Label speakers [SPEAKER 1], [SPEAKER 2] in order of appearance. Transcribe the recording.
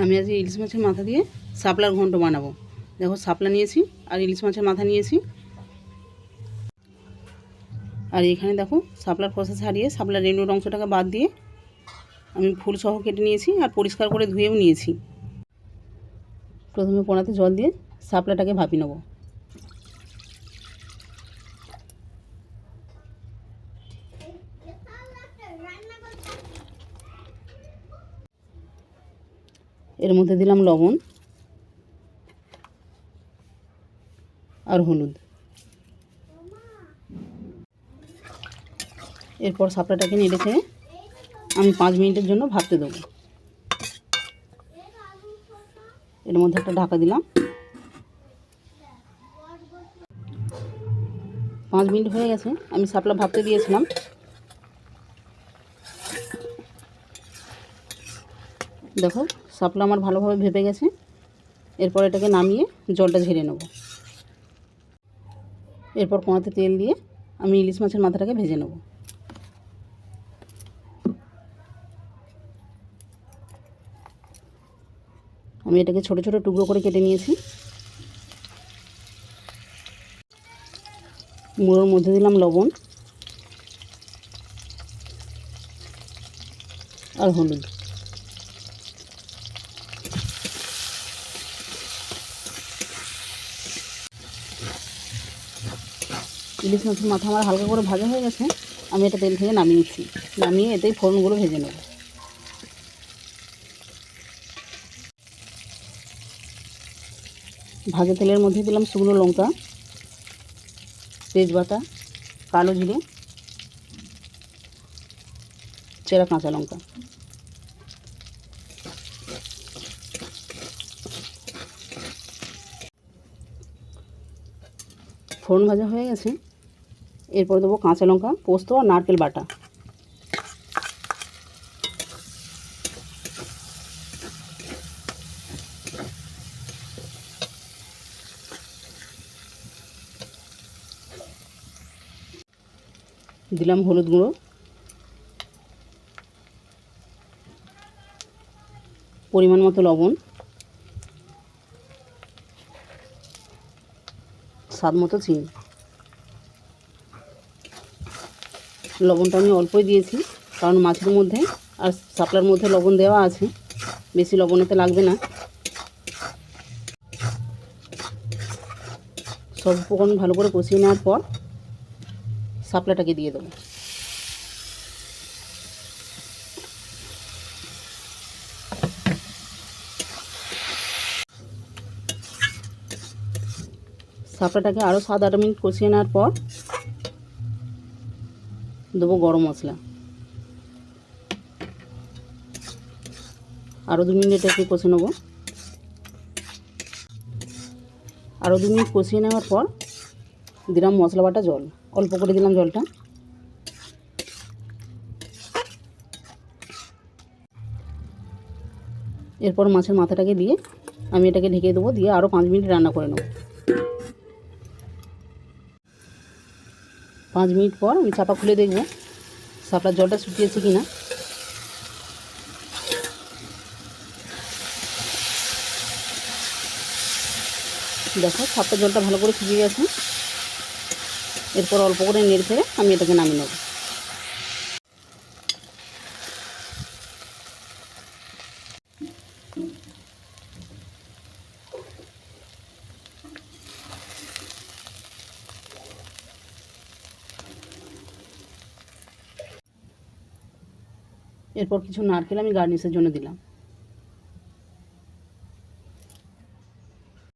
[SPEAKER 1] আমি আজ ইলিশ মাছের মাথা দিয়ে সাপলার ঘন্ট বানাবো। দেখো সাপলা নিয়েছি আর ইলিশ মাছের মাথা নিয়েছি। আর এখানে দেখো সাপলার খোসা ছাড়িয়ে সাপলার রেণুর অংশটাকে বাদ দিয়ে আমি ফুল সহ কেটে নিয়েছি আর পরিষ্কার করে ধুয়েও নিয়েছি। প্রথমে কোড়াতে জল দিয়ে সাপলাটাকে ভাপি নেব। এর মধ্যে দিলাম লবণ আর হলুদ। এরপর শাপলাটাকে নেড়ে ছেড়ে আমি পাঁচ মিনিটের জন্য ভাবতে দেবো। এর মধ্যে একটা ঢাকা দিলাম। পাঁচ মিনিট হয়ে গেছে, আমি সাপলা ভাবতে দিয়েছিলাম। দেখো শাপলা আমার ভালোভাবে ভেপে গেছে। এরপর এটাকে নামিয়ে জলটা ঝেড়ে নেব। এরপর কোঁয়াতে তেল দিয়ে আমি ইলিশ মাছের মাথাটাকে ভেজে নেব। আমি এটাকে ছোট ছোট টুকরো করে কেটে নিয়েছি। মুড়োর মধ্যে দিলাম লবণ আর হলুদ। ইলিশ মাছের মাথা আমার হালকা করে ভাজা হয়ে গেছে, আমি এটা তেল থেকে নামিয়ে নিচ্ছি। নামিয়ে এতেই ফোড়নগুলো ভেজে নেব। ভাজা তেলের মধ্যে দিলাম শুকনো লঙ্কা, তেজপাতা, কালো জিরে, চেরা কাঁচা লঙ্কা। ফোড়ন ভাজা হয়ে গেছে। এরপর দেবো কাঁচা লঙ্কা, পোস্ত আর নারকেল বাটা। দিলাম হলুদ গুঁড়ো। পরিমাণ মতো লবণ। স্বাদ মতো চিনি। লবণটা আমি অল্পই দিয়েছি, কারণ মাছের মধ্যে আর শাপলার মধ্যে লবণ দেওয়া আছে, বেশি লবণ এতে লাগবে না। সব উপকরণ ভালো করে কষিয়ে নেওয়ার পর শাপলাটাকে দিয়ে দেবো। সাপলাটাকে আরও সাত আট মিনিট কষিয়ে নেওয়ার পর দেবো গরম মশলা। আরও দু মিনিট একটু কষে নেব। আরও দু মিনিট কষিয়ে নেওয়ার পর দিলাম মশলা বাটা জল। অল্প করে দিলাম জলটা। এরপর মাছের মাথাটাকে দিয়ে আমি এটাকে ঢেকে দেবো, দিয়ে আরও পাঁচ মিনিট রান্না করে নেব। পাঁচ মিনিট পর আমি চাপা খুলে দেখব সাপলার জলটা শুকিয়েছে কি না দেখো সাপটার জলটা ভালো করে শুকিয়ে গেছে। এরপর অল্প করে নেড়ে ফেলে আমি এটাকে নামিয়ে নেব। এরপর কিছু নারকেল আমি গার্নিশের জন্য দিলাম।